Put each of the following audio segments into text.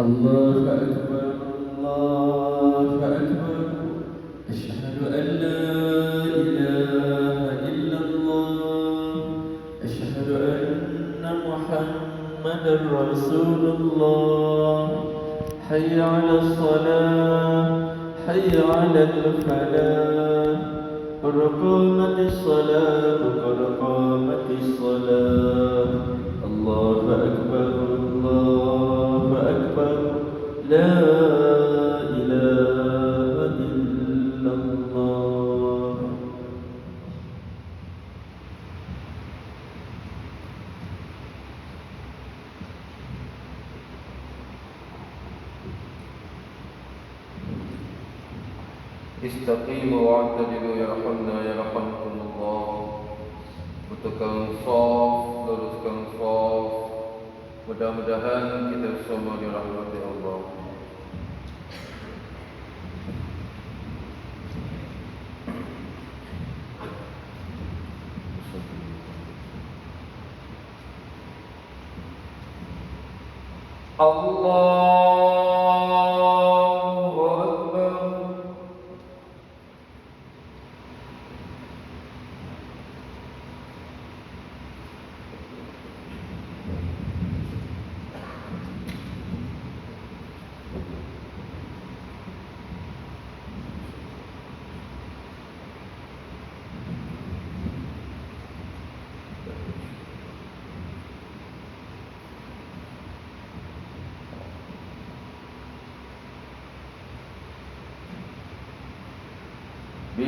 الله أكبر الله أكبر. أشهد أن لا إله إلا الله. أشهد أن محمدا رسول الله. حي على الصلاة حي على الفلاح. قد الصلاة قد الصلاة. الله أكبر. استقيموا واعتدلوا يرحمنا يرحمكم الله Betulkan soft, luruskan soft Mudah-mudahan kita semua dirahmati Allah الله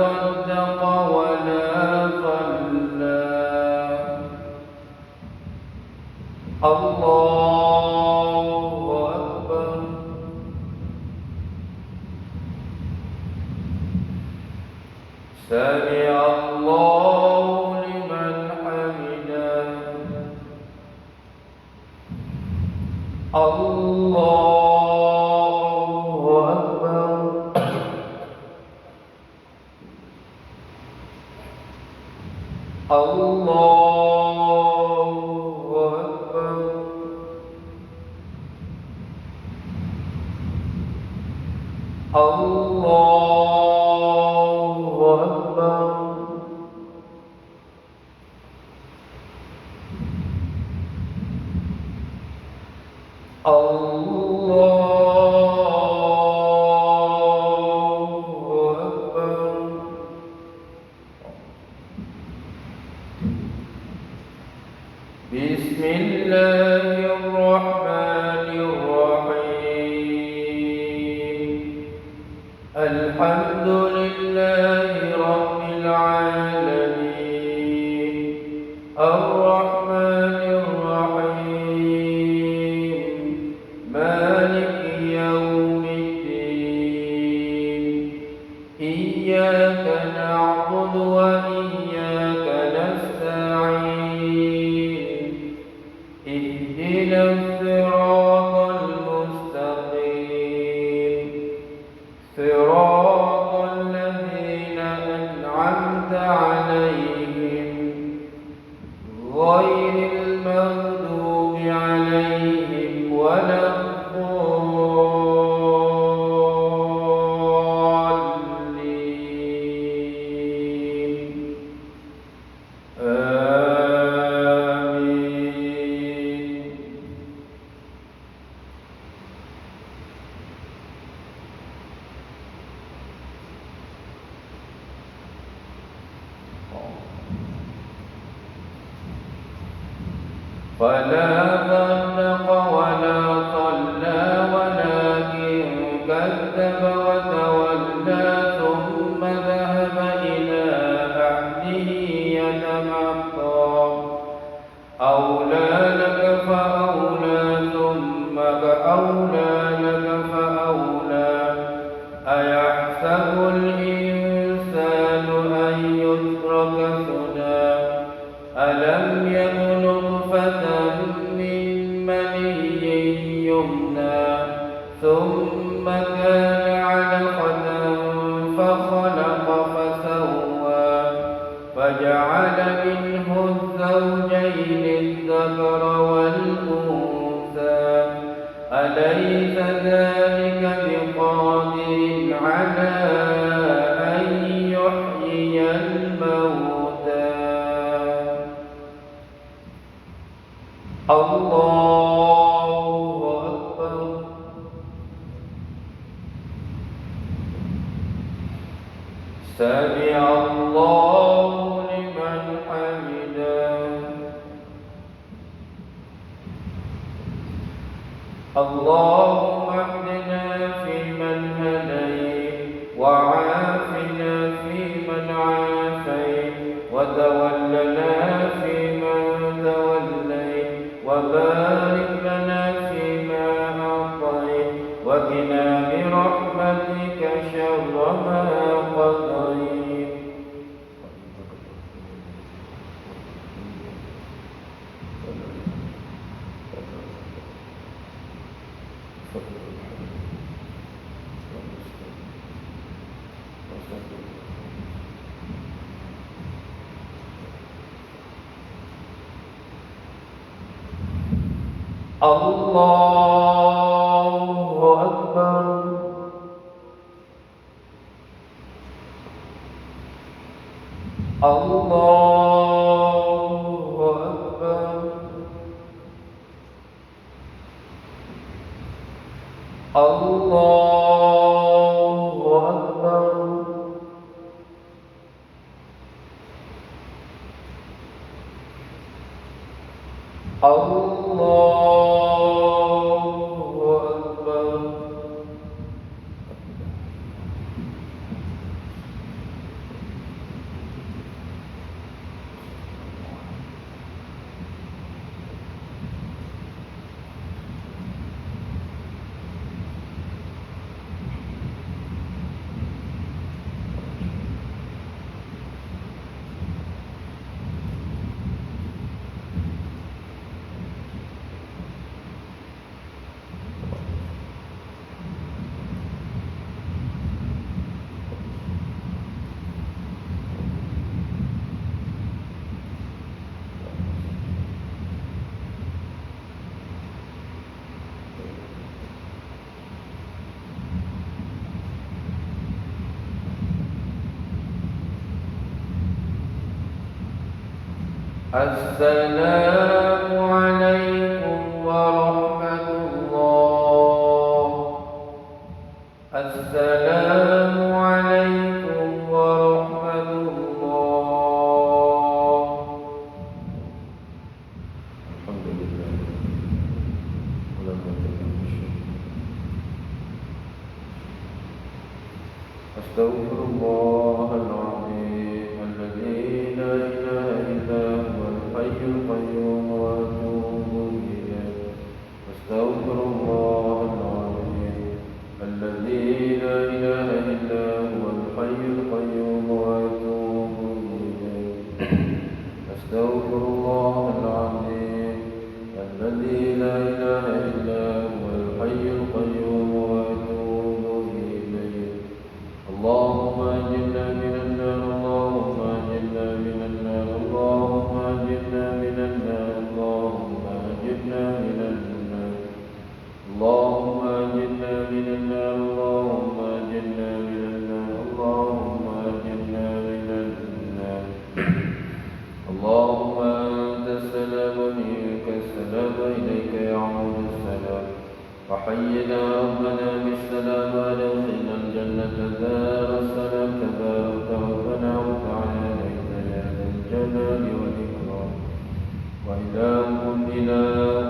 ভগবান الحمد أنعمت عليهم. ولا ضر وجعل منه الزوجين الذكر والأنثى. أليس ذلك بقادر على Allah السلام عليكم. وحينا ربنا بالسلام ونوحنا الجنة دار السلام تبارك ربنا وتعالى ليس يا ذا الجلال والإكرام. وإلهكم إله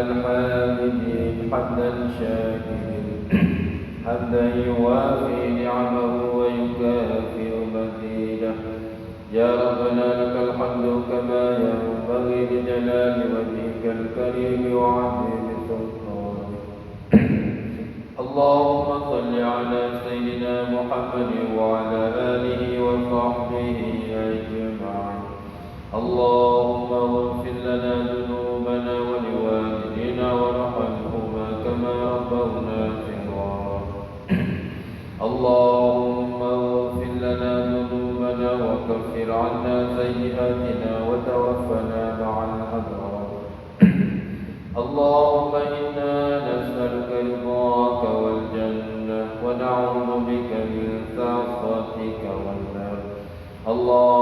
الحامدين حمدا شاكرين حمدا يوافي نعمه ويكافئ مزيده. يا ربنا لك الحمد كما ينبغي لجلال وجهك الكريم وعظيم سلطانك. اللهم صل على سيدنا محمد وعلى آله وصحبه أجمعين. اللهم اغفر لنا ذنوبنا اللهم اغفر لنا ذنوبنا وكفر عنا سيئاتنا وتوفنا مع الأبرار. اللهم إنا نسألك رضاك والجنة ونعوذ بك من سخطك والنار. اللهم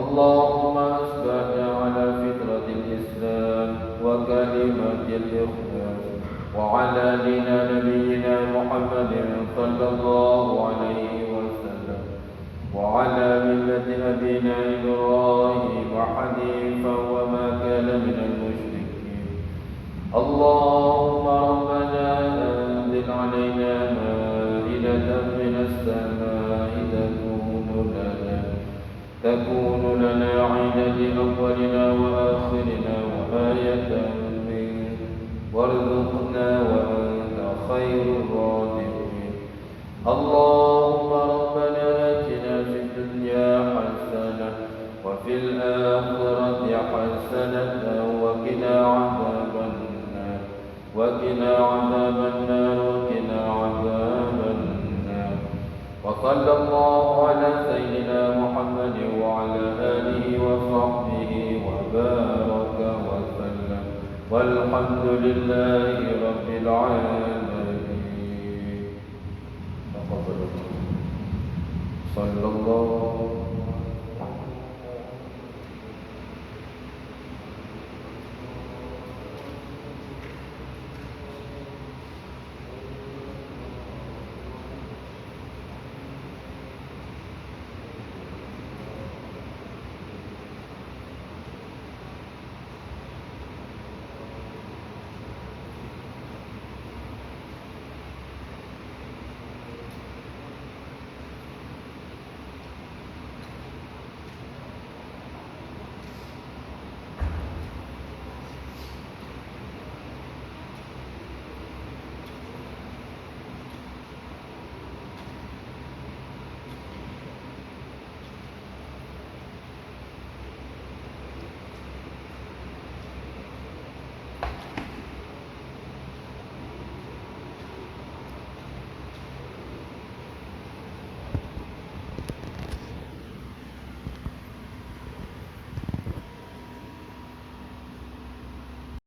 اللهم أثبتنا على فطرة الإسلام وكلمة الإخلاص وعلى دين نبينا محمد صلى الله عليه وسلم وعلى ملة أبينا إبراهيم حنيفا وما كان من المشركين. اللهم ربنا أنزل علينا مائدة من السماء تكون لنا تكون لنا عيدا لأولنا وآخرنا وآية منك وارزقنا وأنت خير الرازقين. اللهم ربنا آتنا في الدنيا حسنة وفي الآخرة حسنة وقنا عذاب النار. وقنا عذاب النار وقنا عذاب النار. وصلى الله على والحمد لله رب العالمين. صلى الله